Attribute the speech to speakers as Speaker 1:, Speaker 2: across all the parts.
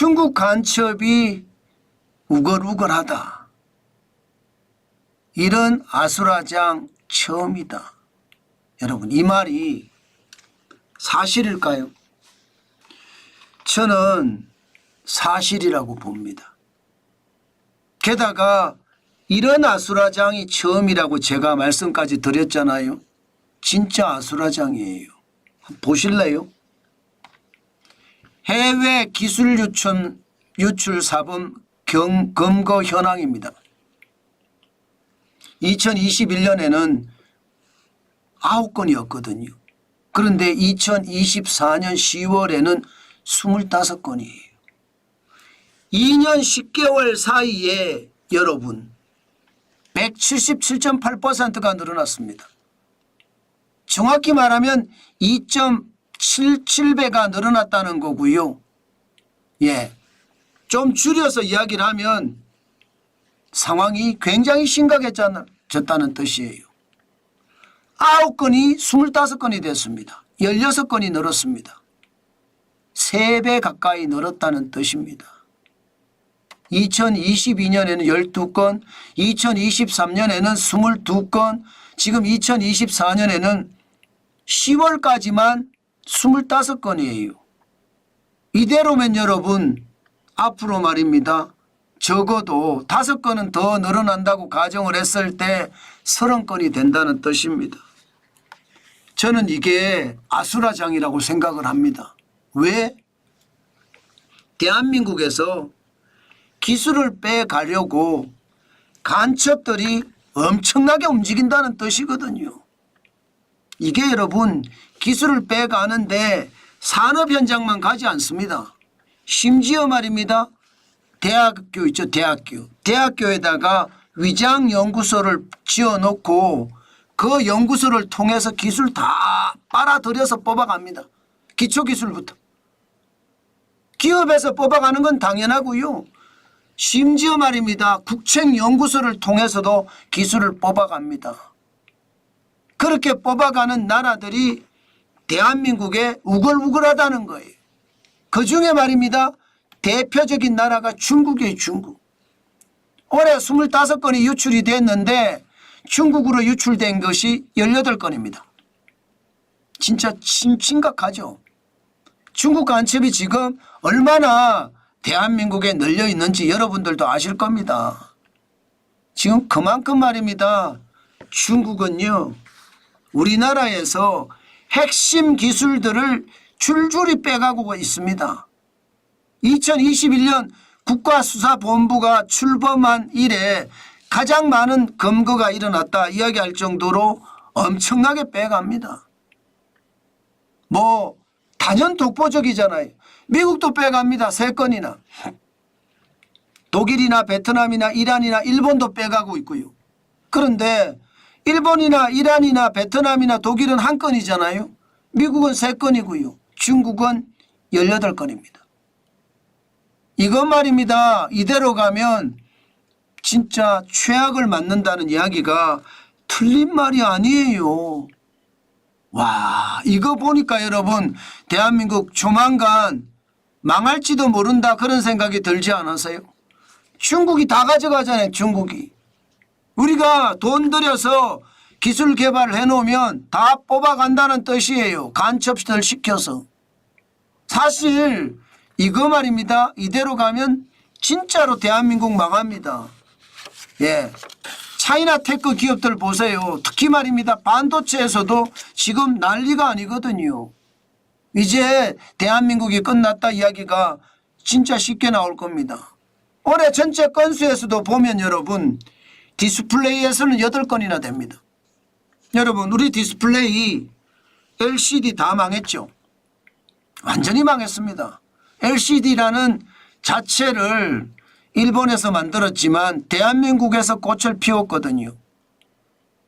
Speaker 1: 중국 간첩이 우글우글하다. 이런 아수라장 처음이다. 여러분 이 말이 사실일까요? 저는 사실이라고 봅니다. 게다가 이런 아수라장이 처음이라고 제가 말씀까지 드렸잖아요. 진짜 아수라장이에요. 보실래요? 해외 기술 유출, 유출 사범 경, 검거 현황입니다. 2021년에는 9건이었거든요. 그런데 2024년 10월에는 25건이에요. 2년 10개월 사이에 여러분 177.8%가 늘어났습니다. 정확히 말하면 2.77배가 늘어났다는 거고요. 예. 좀 줄여서 이야기를 하면 상황이 굉장히 심각해졌다는 뜻이에요. 9건이 25건이 됐습니다. 16건이 늘었습니다. 3배 가까이 늘었다는 뜻입니다. 2022년에는 12건, 2023년에는 22건, 지금 2024년에는 10월까지만 25건이에요. 이대로면 여러분 앞으로 말입니다. 적어도 다섯 건은 더 늘어난다고 가정을 했을 때 서른 건이 된다는 뜻입니다. 저는 이게 아수라장이라고 생각을 합니다. 왜? 대한민국에서 기술을 빼가려고 간첩들이 엄청나게 움직인다는 뜻이거든요. 이게 여러분 기술을 빼가는데 산업 현장만 가지 않습니다. 심지어 말입니다. 대학교 있죠, 대학교. 대학교에다가 위장 연구소를 지어 놓고 그 연구소를 통해서 기술 다 빨아들여서 뽑아갑니다. 기초 기술부터. 기업에서 뽑아가는 건 당연하고요. 심지어 말입니다. 국책 연구소를 통해서도 기술을 뽑아갑니다. 그렇게 뽑아가는 나라들이 대한민국에 우글우글하다는 거예요. 그 중에 말입니다. 대표적인 나라가 중국이에요, 중국. 올해 25건이 유출이 됐는데 중국으로 유출된 것이 18건입니다. 진짜 심, 심각하죠. 중국 간첩이 지금 얼마나 대한민국에 널려 있는지 여러분들도 아실 겁니다. 지금 그만큼 말입니다. 중국은요, 우리나라에서 핵심 기술들을 줄줄이 빼가고 있습니다. 2021년 국가수사본부가 출범한 이래 가장 많은 검거가 일어났다 이야기할 정도로 엄청나게 빼갑니다. 뭐 단연 독보적이잖아요. 미국도 빼갑니다. 세 건이나. 독일이나 베트남이나 이란이나 일본도 빼가고 있고요. 그런데 일본이나 이란이나 베트남이나 독일은 한 건이잖아요. 미국은 세 건이고요. 중국은 18건입니다. 이것 말입니다. 이대로 가면 진짜 최악을 맞는다는 이야기가 틀린 말이 아니에요. 와, 이거 보니까 여러분, 대한민국 조만간 망할지도 모른다 그런 생각이 들지 않으세요? 중국이 다 가져가잖아요, 중국이. 우리가 돈 들여서 기술 개발을 해놓으면 다 뽑아간다는 뜻이에요. 간첩들 시켜서. 사실 이거 말입니다. 이대로 가면 진짜로 대한민국 망합니다. 예. 차이나 테크 기업들 보세요. 특히 말입니다. 반도체에서도 지금 난리가 아니거든요. 이제 대한민국이 끝났다 이야기가 진짜 쉽게 나올 겁니다. 올해 전체 건수에서도 보면 여러분 디스플레이에서는 8건이나 됩니다. 여러분 우리 디스플레이 LCD 다 망했죠. 완전히 망했습니다. LCD라는 자체를 일본에서 만들었지만 대한민국에서 꽃을 피웠거든요.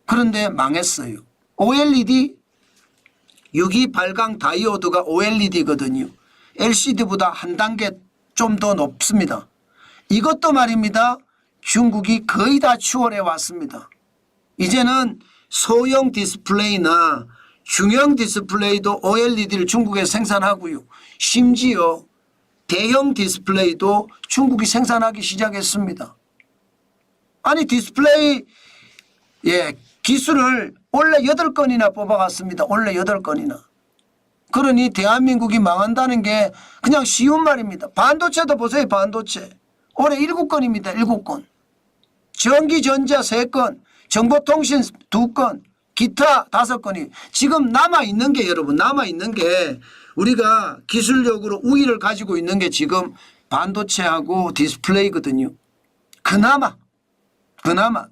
Speaker 1: 그런데 망했어요. OLED 유기 발광 다이오드가 OLED거든요. LCD보다 한 단계 좀 더 높습니다. 이것도 말입니다. 중국이 거의 다 추월해 왔습니다. 이제는 소형 디스플레이나 중형 디스플레이도 OLED를 중국에 생산하고요. 심지어 대형 디스플레이도 중국이 생산하기 시작했습니다. 아니 디스플레이 예 기술을 원래 8건이나 뽑아갔습니다. 원래 8건이나. 그러니 대한민국이 망한다는 게 그냥 쉬운 말입니다. 반도체도 보세요. 반도체. 올해 7건입니다. 7건. 전기전자 3건, 정보통신 2건, 기타 5건이 지금 남아있는 게 여러분 남아있는 게 우리가 기술력으로 우위를 가지고 있는 게 지금 반도체하고 디스플레이거든요. 그나마 그나마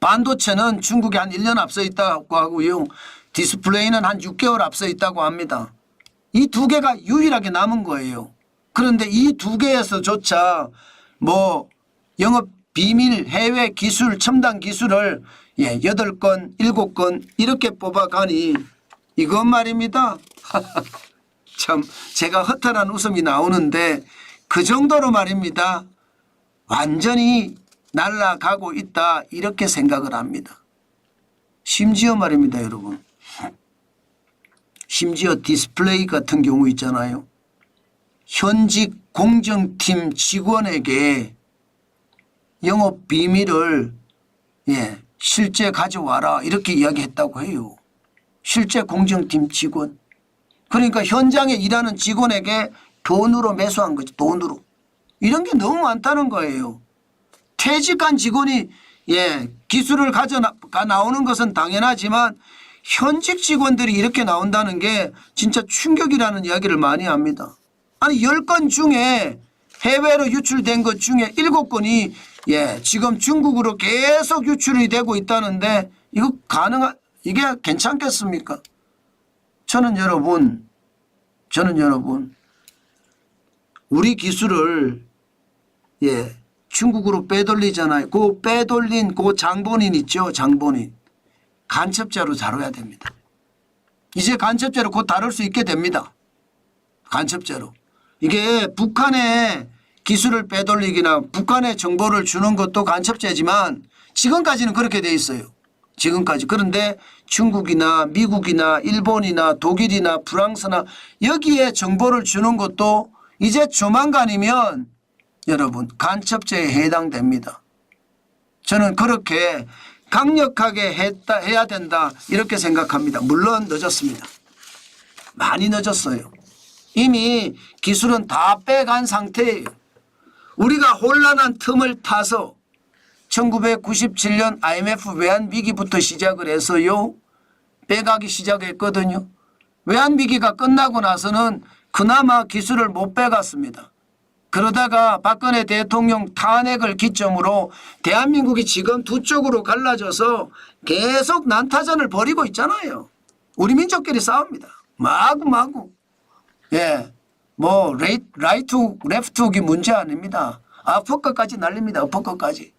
Speaker 1: 반도체는 중국이 한 1년 앞서 있다고 하고요. 디스플레이는 한 6개월 앞서 있다고 합니다. 이 두 개가 유일하게 남은 거예요. 그런데 이 두 개에서조차 뭐 영업 비밀 해외 기술 첨단 기술을 예, 8건, 7건 이렇게 뽑아가니 이건 말입니다. 참 제가 허탈한 웃음이 나오는데 그 정도로 말입니다. 완전히 날아가고 있다 이렇게 생각을 합니다. 심지어 말입니다 여러분. 심지어 디스플레이 같은 경우 있잖아요. 현직 공정팀 직원에게 영업 비밀을 예, 실제 가져와라 이렇게 이야기했다고 해요. 실제 공정팀 직원. 그러니까 현장에 일하는 직원에게 돈으로 매수한 거죠. 돈으로. 이런 게 너무 많다는 거예요. 퇴직한 직원이 예 기술을 가져 나오는 것은 당연하지만 현직 직원들이 이렇게 나온다는 게 진짜 충격이라는 이야기를 많이 합니다. 아니 10건 중에 해외로 유출된 것 중에 7건이 예 지금 중국으로 계속 유출이 되고 있다는데 이거 가능한 이게 괜찮겠습니까? 저는 여러분 저는 여러분 우리 기술을 예 중국으로 빼돌리잖아요. 그 빼돌린 그 장본인 있죠. 장본인. 간첩자로 다뤄야 됩니다. 이제 간첩자로 곧 다룰 수 있게 됩니다. 간첩자로. 이게 북한의 기술을 빼돌리기나 북한의 정보를 주는 것도 간첩죄지만 지금까지는 그렇게 돼 있어요. 지금까지. 그런데 중국이나 미국이나 일본이나 독일이나 프랑스나 여기에 정보를 주는 것도 이제 조만간이면 여러분 간첩죄에 해당됩니다. 저는 그렇게 강력하게 했다 해야 된다 이렇게 생각합니다. 물론 늦었습니다. 많이 늦었어요. 이미 기술은 다 빼간 상태예요. 우리가 혼란한 틈을 타서 1997년 IMF 외환위기부터 시작을 해서요. 빼가기 시작했거든요. 외환위기가 끝나고 나서는 그나마 기술을 못 빼갔습니다. 그러다가 박근혜 대통령 탄핵을 기점으로 대한민국이 지금 두 쪽으로 갈라져서 계속 난타전을 벌이고 있잖아요. 우리 민족끼리 싸웁니다. 마구마구. 예. 뭐 라이트 레프트 훅이 문제 아닙니다. 아퍼컷까지 날립니다. 어퍼컷까지.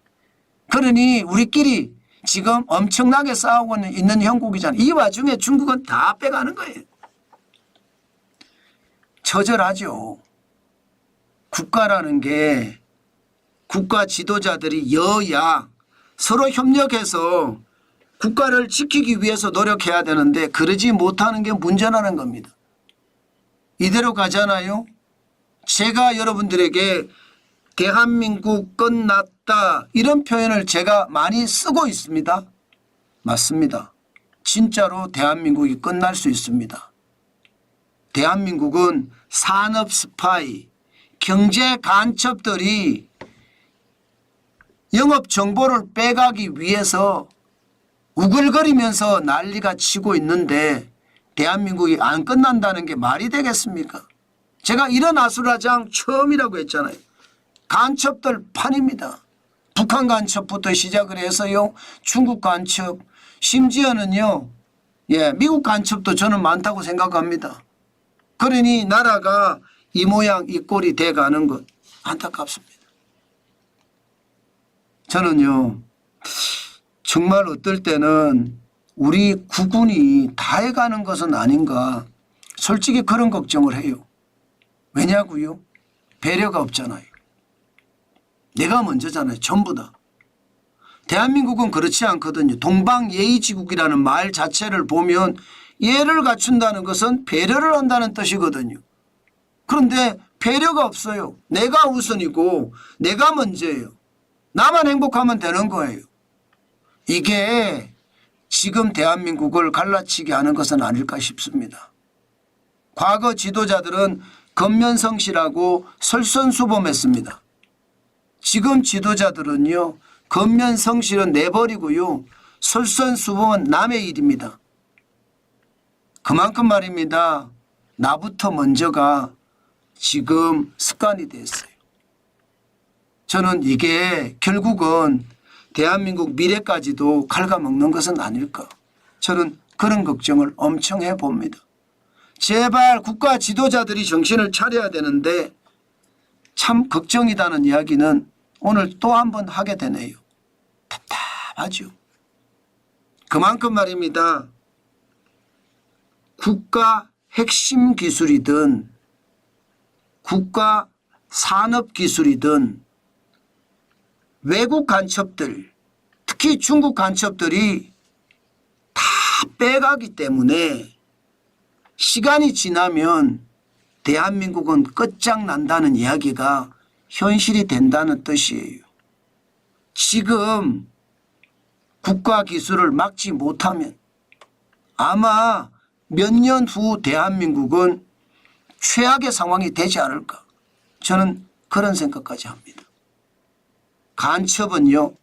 Speaker 1: 그러니 우리끼리 지금 엄청나게 싸우고 있는 형국이잖아요. 이 와중에 중국은 다 빼가는 거예요. 처절하죠. 국가라는 게 국가 지도자들이 여야 서로 협력해서 국가를 지키기 위해서 노력해야 되는데 그러지 못하는 게 문제라는 겁니다. 이대로 가잖아요. 제가 여러분들에게 대한민국 끝났다 이런 표현을 제가 많이 쓰고 있습니다. 맞습니다. 진짜로 대한민국이 끝날 수 있습니다. 대한민국은 산업 스파이, 경제 간첩들이 영업 정보를 빼가기 위해서 우글거리면서 난리가 치고 있는데 대한민국이 안 끝난다는 게 말이 되겠습니까? 제가 이런 아수라장 처음이라고 했잖아요. 간첩들 판입니다. 북한 간첩부터 시작을 해서요. 중국 간첩 심지어는요. 예, 미국 간첩도 저는 많다고 생각합니다. 그러니 나라가 이 모양 이 꼴이 돼가는 것 안타깝습니다. 저는요. 정말 어떨 때는 우리 국군이 다 해가는 것은 아닌가 솔직히 그런 걱정을 해요. 왜냐고요? 배려가 없잖아요. 내가 먼저잖아요. 전부 다. 대한민국은 그렇지 않거든요. 동방예의지국이라는 말 자체를 보면 예를 갖춘다는 것은 배려를 한다는 뜻이거든요. 그런데 배려가 없어요. 내가 우선이고 내가 먼저예요. 나만 행복하면 되는 거예요. 이게 지금 대한민국을 갈라치게 하는 것은 아닐까 싶습니다. 과거 지도자들은 건면성실하고 설선수범했습니다. 지금 지도자들은요 건면성실은 내버리고요 설선수범은 남의 일입니다. 그만큼 말입니다. 나부터 먼저가 지금 습관이 됐어요. 저는 이게 결국은 대한민국 미래까지도 갉아먹는 것은 아닐까. 저는 그런 걱정을 엄청 해봅니다. 제발 국가 지도자들이 정신을 차려야 되는데 참 걱정이다는 이야기는 오늘 또 한 번 하게 되네요. 답답하죠. 그만큼 말입니다. 국가 핵심 기술이든 국가 산업 기술이든 외국 간첩들 특히 중국 간첩들이 다 빼가기 때문에 시간이 지나면 대한민국은 끝장난다는 이야기가 현실이 된다는 뜻이에요. 지금 국가 기술을 막지 못하면 아마 몇 년 후 대한민국은 최악의 상황이 되지 않을까. 저는 그런 생각까지 합니다. 간첩은요,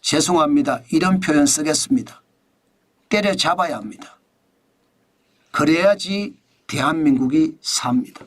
Speaker 1: 죄송합니다. 이런 표현 쓰겠습니다. 때려잡아야 합니다. 그래야지 대한민국이 삽니다.